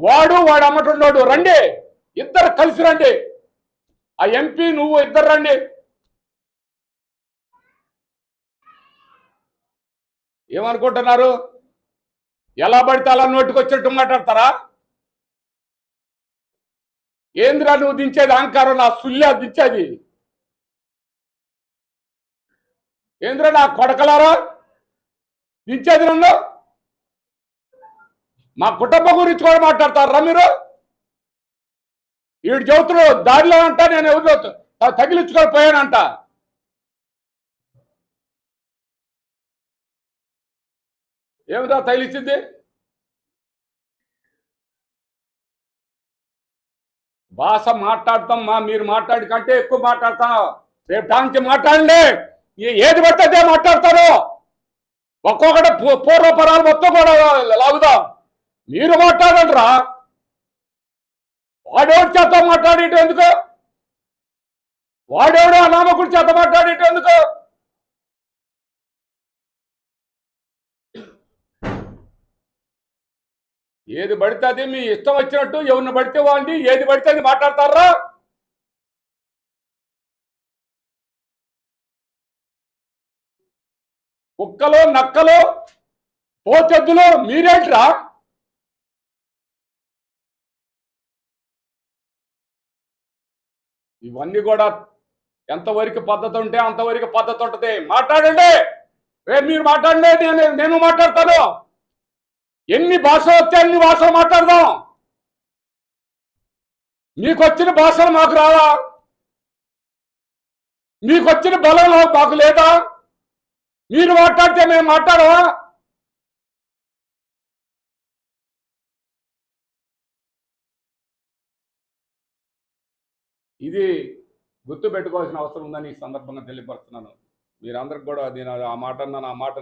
వాడు వాడు అమ్మటున్నాడు రండి. ఇద్దరు కలిసి రండి. ఆ ఎంపీ నువ్వు ఇద్దరు రండి. ఏమనుకుంటున్నారు? ఎలా పడితే అలా నోటికొచ్చినట్టు మాట్లాడతారా? ఏంద్రా నువ్వు దించేది? అహంకారం నా సుల్లా దించేది. ఏంద్రా నా కొడకలారా? దించేది నన్ను? మా కుటుంబం గురించి కూడా మాట్లాడతారా మీరు? వీడు చెబుతున్నాడు దారిలో అంట నేను ఎవరిలో తగిలించుకొని పోయానంట. ఏమిటా తగిలిచ్చింది భాష మాట్లాడతాం మా మీరు మాట్లాడి కంటే ఎక్కువ మాట్లాడతాం. రేపు దానికి మాట్లాడండి. ఏ- ఏది పడితే అదే మాట్లాడతారు. ఒక్కొక్కటి పూ- పూర్వపరాలు మొత్తం కూడా లాగుదాం. మీరు మాట్లాడండిరా. రా చేత మాట్లాడేటి ఎందుకు? వాడెవడో అనామకుడి చేత మాట్లాడేటి ఎందుకు? ఏది పడితే అది మీ ఇష్టం వచ్చినట్టు ఎవరిని పడితే వాళ్ళని ఏది పడితే అది మాట్లాడతారా? కుక్కలు నక్కలు పోచెద్దులు మీరేంట్రా? ఇవన్నీ కూడా ఎంతవరకు పద్ధతి ఉంటే అంతవరకు పద్ధతి ఉంటుంది. మాట్లాడండి. రేపు మీరు మాట్లాడండి. నేను నేను మాట్లాడతాను. ఎన్ని భాషలు వస్తే అన్ని భాషలు మాట్లాడదాం. మీకు వచ్చిన భాషలు మాకు రావా? మీకు వచ్చిన బలం మాకు లేదా? మీరు మాట్లాడితే మేము మాట్లాడవా ఇది గుర్తు పెట్టుకోవాల్సిన అవసరం ఉందని ఈ సందర్భంగా తెలియపరుస్తున్నాను. మీరందరికి కూడా నేను ఆ మాట అన్నాను ఆ మాట